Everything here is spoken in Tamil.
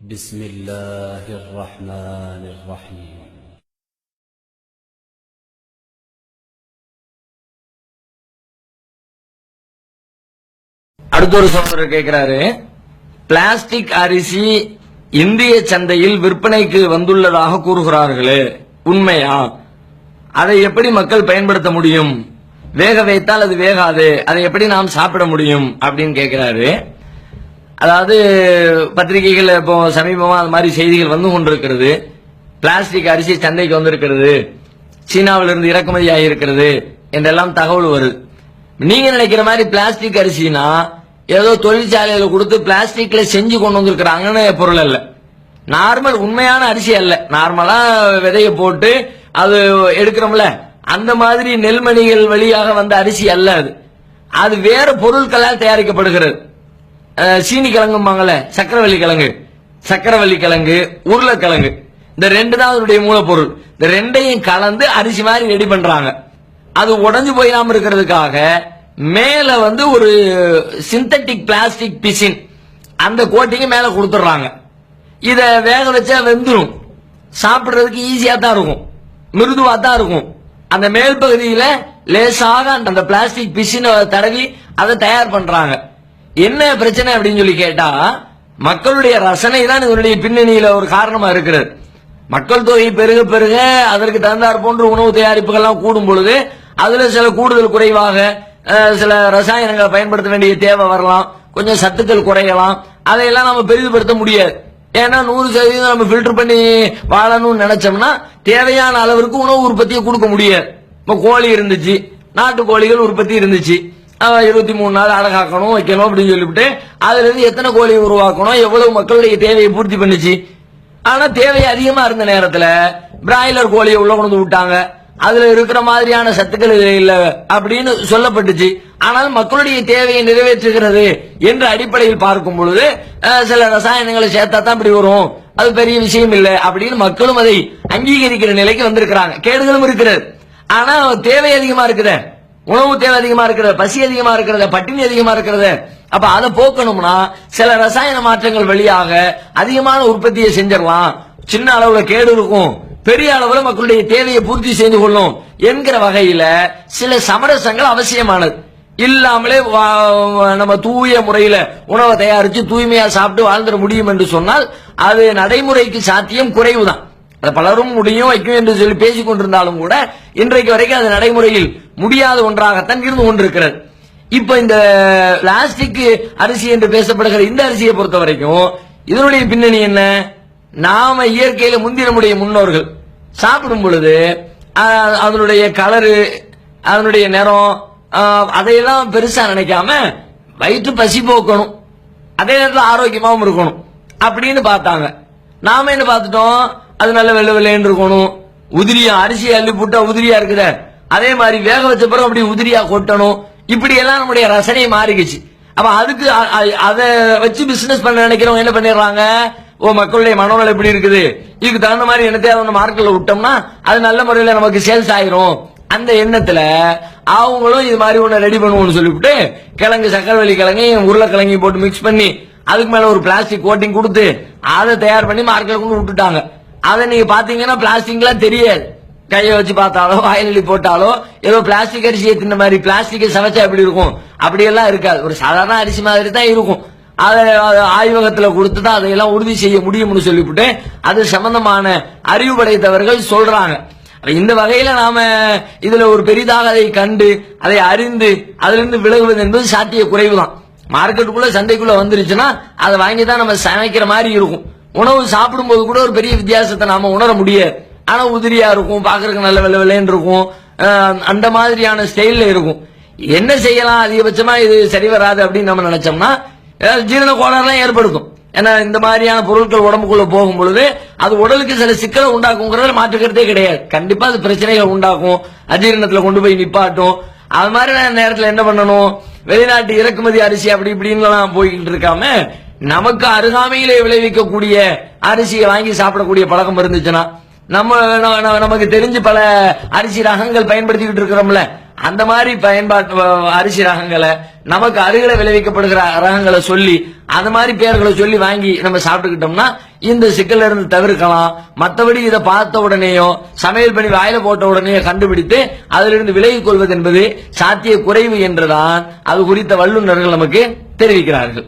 بسم الله الرحمن الرحيم அடுத்த ஒரு சகோதரர் கேட்கிறாரு பிளாஸ்டிக் அரிசி இந்திய சந்தையில் விற்பனைக்கு வந்துள்ளதாக கூறுகிறார்களே உண்மையா அதை எப்படி மக்கள் பயன்படுத்த முடியும் வேக வைத்தால் அது வேகாது அதை எப்படி நாம் சாப்பிட முடியும் அப்படின்னு கேட்கிறாரு அதாவது பத்திரிகைகள் இப்போ சமீபமா அது மாதிரி செய்திகள் வந்து கொண்டிருக்கிறது. பிளாஸ்டிக் அரிசி சந்தைக்கு வந்திருக்கிறது. சீனாவிலிருந்து இறக்குமதி ஆகியிருக்கிறது என்றெல்லாம் தகவல் வருது. நீங்க நினைக்கிற மாதிரி பிளாஸ்டிக் அரிசினா ஏதோ தொழிற்சாலையில கொடுத்து பிளாஸ்டிக்ல செஞ்சு கொண்டு வந்திருக்கிறாங்கன்னு பொருள் அல்ல. நார்மல் உண்மையான அரிசி அல்ல. நார்மலா விதைய போட்டு அது எடுக்கிறோம்ல. அந்த மாதிரி நெல்மணிகள் வழியாக வந்த அரிசி அல்ல அது. அது வேற பொருட்களால் தயாரிக்கப்படுகிறது. சீனி கிழங்கும்பாங்கல்ல சக்கரவள்ளி கிழங்கு சக்கரவள்ளி கிழங்கு உருளைக்கிழங்கு. இந்த ரெண்டு தான் அதனுடைய மூலப்பொருள். இந்த ரெண்டையும் கலந்து அரிசி மாதிரி ரெடி பண்றாங்க. அது உடஞ்சு போயிடாம இருக்கிறதுக்காக மேல வந்து ஒரு சிந்தட்டிக் பிளாஸ்டிக் பிசின் அந்த கோட்டிங்க மேல கொடுத்துட்றாங்க. இத வேக வச்சா வெந்துடும் சாப்பிடுறதுக்கு ஈஸியா தான் இருக்கும். மிருதுவா தான் இருக்கும். அந்த மேல் பகுதியில லேசாக அந்த- அந்த பிளாஸ்டிக் பிசினை தடவி அதை தயார் பண்றாங்க. என்ன பிரச்சனை அப்படின்னு சொல்லி கேட்டா மக்களுடைய ரசனை தான் இதனுடைய பின்னணியில ஒரு காரணமா இருக்கிறது. மக்கள் தொகை பெருக பெருக அதற்கு தகுந்தாற் போன்ற உணவு தயாரிப்புகள்லாம் கூடும் பொழுது அதுல சில கூடுதல் குறைவாக சில ரசாயனங்களை பயன்படுத்த வேண்டிய தேவை வரலாம் கொஞ்சம் சத்துக்கள் குறையலாம் அதையெல்லாம் நம்ம பெரிதுபடுத்த முடியாது. ஏன்னா நூறு சதவீதம் நம்ம ஃபில்டர் பண்ணி வாழணும்னு நினைச்சோம்னா தேவையான அளவிற்கு உணவு உற்பத்தியை கொடுக்க முடியாது. இப்போ கோழி இருந்துச்சு நாட்டு கோழிகள் உற்பத்தி இருந்துச்சு. இருபத்தி மூணு நாள் அழகாக்கணும் வைக்கணும் அப்படின்னு சொல்லிவிட்டு அதுல இருந்து எத்தனை கோழி உருவாக்கணும் எவ்வளவு மக்களுடைய தேவையை பூர்த்தி பண்ணுச்சு. ஆனா தேவை அதிகமா இருந்த நேரத்துல பிராய்லர் கோழியை உள்ள கொண்டு வந்து விட்டாங்க. அதுல இருக்கிற மாதிரியான சத்துக்கள் இதுல இல்ல அப்படின்னு சொல்லப்பட்டுச்சு. ஆனால் மக்களுடைய தேவையை நிறைவேற்றுகிறது என்ற அடிப்படையில் பார்க்கும் பொழுது சில ரசாயனங்களை சேர்த்தா தான் இப்படி வரும். அது பெரிய விஷயம் இல்லை அப்படின்னு மக்களும் அதை அங்கீகரிக்கிற நிலைக்கு வந்திருக்கிறாங்க. கேடுகளும் இருக்கிறது. ஆனா தேவை அதிகமா இருக்கிறேன் உணவு தேவை அதிகமா இருக்கிறது பசி அதிகமா இருக்கிறது பட்டினி அதிகமா இருக்கிறது. அப்ப அதை போக்கணும்னா சில ரசாயன மாற்றங்கள் வழியாக அதிகமான உற்பத்தியை செஞ்சிடலாம். சின்ன அளவுல கேடு இருக்கும். பெரிய அளவுல மக்களுடைய தேவையை பூர்த்தி செய்து கொள்ளும் என்கிற வகையில சில சமரசங்கள் அவசியமானது. இல்லாமலே நம்ம தூய முறையில உணவை தயாரிச்சு தூய்மையா சாப்பிட்டு வாழ்ந்துட முடியும் என்று சொன்னால் அது நடைமுறைக்கு சாத்தியம் குறைவுதான். பலரும் முடியும் வைக்கும் என்று சொல்லி பேசிக் கொண்டிருந்தாலும் கூட இன்றைக்கு வரைக்கும் அது நடைமுறையில் முடியாத ஒன்றாகத்தான் இருந்து கொண்டிருக்கிறது. இப்ப இந்த பிளாஸ்டிக் அரிசி என்று பேசப்படுகிற இந்த அரிசியை பொறுத்த வரைக்கும் இதனுடைய பின்னணி என்ன? நாம இயற்கையில முந்தி நம்முடைய முன்னோர்கள் சாப்பிடும் பொழுது அதனுடைய கலரு அதனுடைய நிறம் அதையெல்லாம் பெருசா நினைக்காம வயிற்று பசி போக்கணும். அதே நேரத்தில் ஆரோக்கியமாகவும் இருக்கணும். அப்படின்னு பார்த்தாங்க. நாம என்ன பார்த்துட்டோம்? அது நல்ல வெள்ளை வெள்ளைன்னு இருக்கணும். உதிரியா அரிசி அள்ளி போட்டா உதிரியா இருக்குதே. அதே மாதிரி வேக வச்ச பிறகு அப்படி உதிரியா கொட்டணும். இப்படி எல்லாம் நம்முடைய ரசனை மாறிக்குச்சு. அப்ப அதுக்கு அதை வச்சு பிசினஸ் பண்ண நினைக்கிறவங்க என்ன பண்ணிடுறாங்க? ஓ மக்களுடைய மனோநலம் எப்படி இருக்குது? இதுக்கு தகுந்த மாதிரி என்னத்தையாவது ஒன்று மார்க்கெட்ல விட்டோம்னா அது நல்ல முறையில் நமக்கு சேல்ஸ் ஆயிரும். அந்த எண்ணத்துல அவங்களும் இது மாதிரி ஒண்ணு ரெடி பண்ணுவோம்னு சொல்லிவிட்டு கிழங்கு சக்கரவள்ளி கிழங்கையும் உருளைக்கிழங்கையும் போட்டு மிக்ஸ் பண்ணி அதுக்கு மேல ஒரு பிளாஸ்டிக் கோட்டிங் கொடுத்து அதை தயார் பண்ணி மார்க்கெட் கொண்டு விட்டுட்டாங்க. அதை நீங்க பாத்தீங்கன்னா பிளாஸ்டிக்லாம் தெரியாது. கையை வச்சு பார்த்தாலோ வாயிலி போட்டாலோ ஏதோ பிளாஸ்டிக் அரிசியை தின்ன மாதிரி பிளாஸ்டிக்கை சமைச்சா எப்படி இருக்கும்? அப்படியெல்லாம் இருக்காது. ஒரு சாதாரண அரிசி மாதிரி தான் இருக்கும். அதை அதை கொடுத்து தான் அதையெல்லாம் உறுதி செய்ய முடியும்னு சொல்லிவிட்டு அது சம்பந்தமான அறிவு படைத்தவர்கள் சொல்றாங்க இந்த வகையில நாம இதுல ஒரு பெரிதாக அதை கண்டு அதை அறிந்து அதிலிருந்து விலகுவது என்பது சாத்திய குறைவுதான். மார்க்கெட்டுக்குள்ள சந்தைக்குள்ள வந்துருச்சுன்னா அதை வாங்கி தான் நம்ம சமைக்கிற மாதிரி இருக்கும். உணவு சாப்பிடும்போது கூட ஒரு பெரிய வித்தியாசத்தை நாம உணர முடியாது. ஆனா உதிரியா இருக்கும் பாக்குறதுக்கு நல்ல வெள்ள வெள்ளைன்னு இருக்கும். அந்த மாதிரியான ஸ்டைல்ல இருக்கும். என்ன செய்யலாம்? அதிகபட்சமா இது சரி வராது அப்படின்னு நம்ம நினைச்சோம்னா ஜீரண கோளாறுலாம் ஏற்படுத்தும். ஏன்னா இந்த மாதிரியான பொருட்கள் உடம்புக்குள்ள போகும் பொழுது அது உடலுக்கு சில சிக்கலை உண்டாக்குங்கிறத மாற்றுக்கிறதே கிடையாது. கண்டிப்பா அது பிரச்சனைகள் உண்டாக்கும். அஜீரணத்துல கொண்டு போய் நிப்பாட்டும். அது மாதிரி நேரத்தில் என்ன பண்ணணும்? வெளிநாட்டு இறக்குமதி அரிசி அப்படி இப்படின்லாம் போய்கிட்டு இருக்காம நமக்கு அருகாமையிலே விளைவிக்கக்கூடிய அரிசியை வாங்கி சாப்பிடக்கூடிய பழக்கம் இருந்துச்சுன்னா நம்ம நமக்கு தெரிஞ்சு பல அரிசி ரகங்கள் பயன்படுத்திக்கிட்டு இருக்கிறோம்ல அந்த மாதிரி பயன்பாட்டு அரிசி ரகங்களை நமக்கு அருகில விளைவிக்கப்படுகிற ரகங்களை சொல்லி அந்த மாதிரி பேர்களை சொல்லி வாங்கி நம்ம சாப்பிட்டுக்கிட்டோம்னா இந்த சிக்கல்ல இருந்து தவிர்க்கலாம். மற்றபடி இதை பார்த்த உடனேயோ சமையல் பண்ணி வாயில போட்ட உடனேயோ கண்டுபிடித்து அதிலிருந்து விலகிக் கொள்வது என்பது சாத்திய குறைவு என்றுதான் அது குறித்த வல்லுநர்கள் நமக்கு தெரிவிக்கிறார்கள்.